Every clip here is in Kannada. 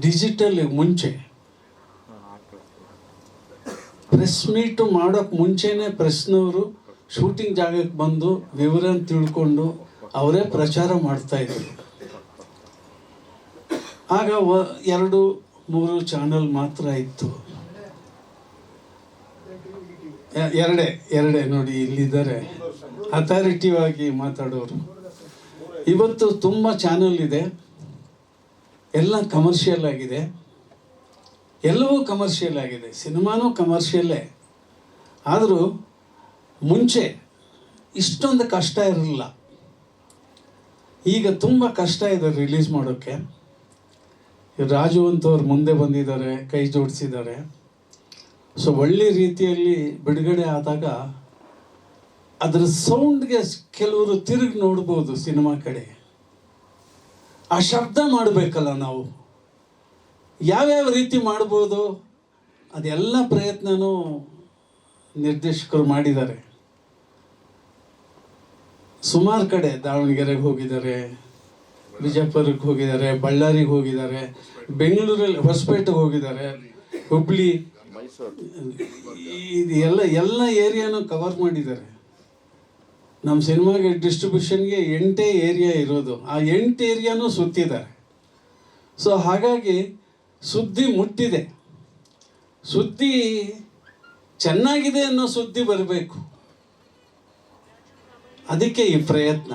ಡಿಜಿಟಲ್ ಮುಂಚೆ. ಪ್ರೆಸ್ ಮೀಟು ಮಾಡೋಕ್ಕೆ ಮುಂಚೆನೇ ಪ್ರೆಸ್ನವರು ಶೂಟಿಂಗ್ ಜಾಗಕ್ಕೆ ಬಂದು ವಿವರ ತಿಳ್ಕೊಂಡು ಅವರೇ ಪ್ರಚಾರ ಮಾಡ್ತಾ ಇದ್ರು. ಆಗ ವ- ಎರಡು, ಮೂರು ಚಾನಲ್ ಮಾತ್ರ ಇತ್ತು. ಎರಡೇ ಎರಡೇ ನೋಡಿ ಇಲ್ಲಿದ್ದಾರೆ. ಅಥಾರಿಟಿವಾಗಿ ಮಾತಾಡೋರು. ಇವತ್ತು ತುಂಬ ಚಾನಲ್ ಇದೆ. ಎಲ್ಲ ಕಮರ್ಷಿಯಲ್ ಆಗಿದೆ. ಎಲ್ಲವೂ ಕಮರ್ಷಿಯಲ್ ಆಗಿದೆ. ಸಿನಿಮಾನೂ ಕಮರ್ಷಿಯಲ್ಲೇ ಆದರೂ ಮುಂಚೆ ಇಷ್ಟೊಂದು ಕಷ್ಟ ಇರಲಿಲ್ಲ. ಈಗ ತುಂಬ ಕಷ್ಟ ಇದೆ ರಿಲೀಸ್ ಮಾಡೋಕ್ಕೆ ರಾಜು ಅಂತವ್ರು ಮುಂದೆ ಬಂದಿದ್ದಾರೆ, ಕೈ ಜೋಡಿಸಿದ್ದಾರೆ. ಸೊ ಒಳ್ಳೆ ರೀತಿಯಲ್ಲಿ ಬಿಡುಗಡೆ ಆದಾಗ ಅದರ ಸೌಂಡ್ಗೆ ಕೆಲವರು ತಿರುಗಿ ನೋಡ್ಬೋದು ಸಿನಿಮಾ ಕಡೆ ಆ ಶಬ್ದ ಮಾಡಬೇಕಲ್ಲ ನಾವು. ಯಾವ್ಯಾವ ರೀತಿ ಮಾಡ್ಬೋದು? ಅದೆಲ್ಲ ಪ್ರಯತ್ನನೂ ನಿರ್ದೇಶಕರು ಮಾಡಿದ್ದಾರೆ. ಸುಮಾರು ಕಡೆ ದಾವಣಗೆರೆಗೆ ಹೋಗಿದ್ದಾರೆ ವಿಜಯಪುರಕ್ಕೆ ಹೋಗಿದ್ದಾರೆ ಬಳ್ಳಾರಿಗೆ ಹೋಗಿದ್ದಾರೆ ಬೆಂಗಳೂರಲ್ಲಿ ಹೊಸಪೇಟೆಗೆ ಹೋಗಿದ್ದಾರೆ ಹುಬ್ಳಿ ಇದು ಎಲ್ಲ ಎಲ್ಲ ಏರಿಯಾನು ಕವರ್ ಮಾಡಿದ್ದಾರೆ. ನಮ್ಮ ಸಿನಿಮಾಗೆ ಡಿಸ್ಟ್ರಿಬ್ಯೂಷನ್ಗೆ ಎಂಟೇ ಏರಿಯಾ ಇರೋದು. ಆ ಎಂಟು ಏರಿಯಾನೂ ಸುತ್ತಿದ್ದಾರೆ. ಸೊ ಹಾಗಾಗಿ ಸುದ್ದಿ ಮುಟ್ಟಿದೆ. ಸುದ್ದಿ ಚೆನ್ನಾಗಿದೆ ಅನ್ನೋ ಸುದ್ದಿ ಬರಬೇಕು. ಅದಕ್ಕೆ ಈ ಪ್ರಯತ್ನ.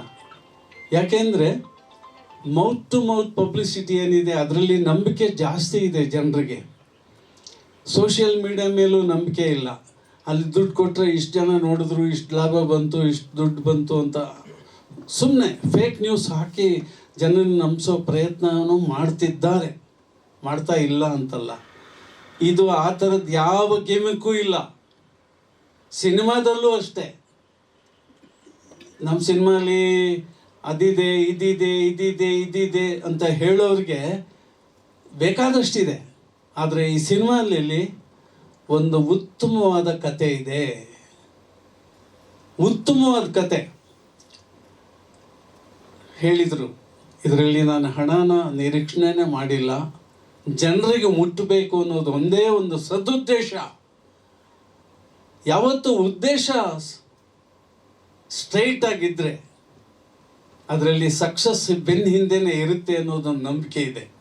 ಯಾಕೆಂದರೆ ಮೌತ್ ಟು ಮೌತ್ ಪಬ್ಲಿಸಿಟಿ ಏನಿದೆ, ಅದರಲ್ಲಿ ನಂಬಿಕೆ ಜಾಸ್ತಿ ಇದೆ ಜನರಿಗೆ. ಸೋಷಿಯಲ್ ಮೀಡಿಯಾ ಮೇಲೂ ನಂಬಿಕೆ ಇಲ್ಲ. ಅಲ್ಲಿ ದುಡ್ಡು ಕೊಟ್ಟರೆ ಇಷ್ಟು ಜನ ನೋಡಿದ್ರು, ಇಷ್ಟು ಲಾಭ ಬಂತು, ಇಷ್ಟು ದುಡ್ಡು ಬಂತು ಅಂತ ಸುಮ್ಮನೆ ಫೇಕ್ ನ್ಯೂಸ್ ಹಾಕಿ ಜನರನ್ನು ನಂಬಿಸೋ ಪ್ರಯತ್ನವನ್ನು ಮಾಡ್ತಿದ್ದಾರೆ. ಮಾಡ್ತಾ ಇಲ್ಲ ಅಂತಲ್ಲ. ಇದು ಆ ಥರದ್ದು ಯಾವ ಗೇಮಕ್ಕೂ ಇಲ್ಲ. ಸಿನಿಮಾದಲ್ಲೂ ಅಷ್ಟೇ. ನಮ್ಮ ಸಿನಿಮಾಲಿ ಅದಿದೆ, ಇದಿದೆ ಇದಿದೆ ಇದಿದೆ ಅಂತ ಹೇಳೋರಿಗೆ ಬೇಕಾದಷ್ಟಿದೆ. ಆದರೆ ಈ ಸಿನಿಮಾದಲ್ಲಿ ಒಂದು ಉತ್ತಮವಾದ ಕತೆ ಇದೆ. ಉತ್ತಮವಾದ ಕತೆ. ಹೇಳಿದರು, ಇದರಲ್ಲಿ ನಾನು ಹಣನ ನಿರೀಕ್ಷಣೆನೇ ಮಾಡಿಲ್ಲ. ಜನರಿಗೆ ಮುಟ್ಟಬೇಕು ಅನ್ನೋದು ಒಂದೇ ಒಂದು ಸದುದ್ದೇಶ. ಯಾವತ್ತು ಉದ್ದೇಶ ಸ್ಟ್ರೈಟ್ ಆಗಿದ್ದರೆ ಅದರಲ್ಲಿ ಸಕ್ಸಸ್ ಬೆನ್ನ ಹಿಂದೆನೇ ಇರುತ್ತೆ ಅನ್ನೋದೊಂದು ನಂಬಿಕೆ ಇದೆ.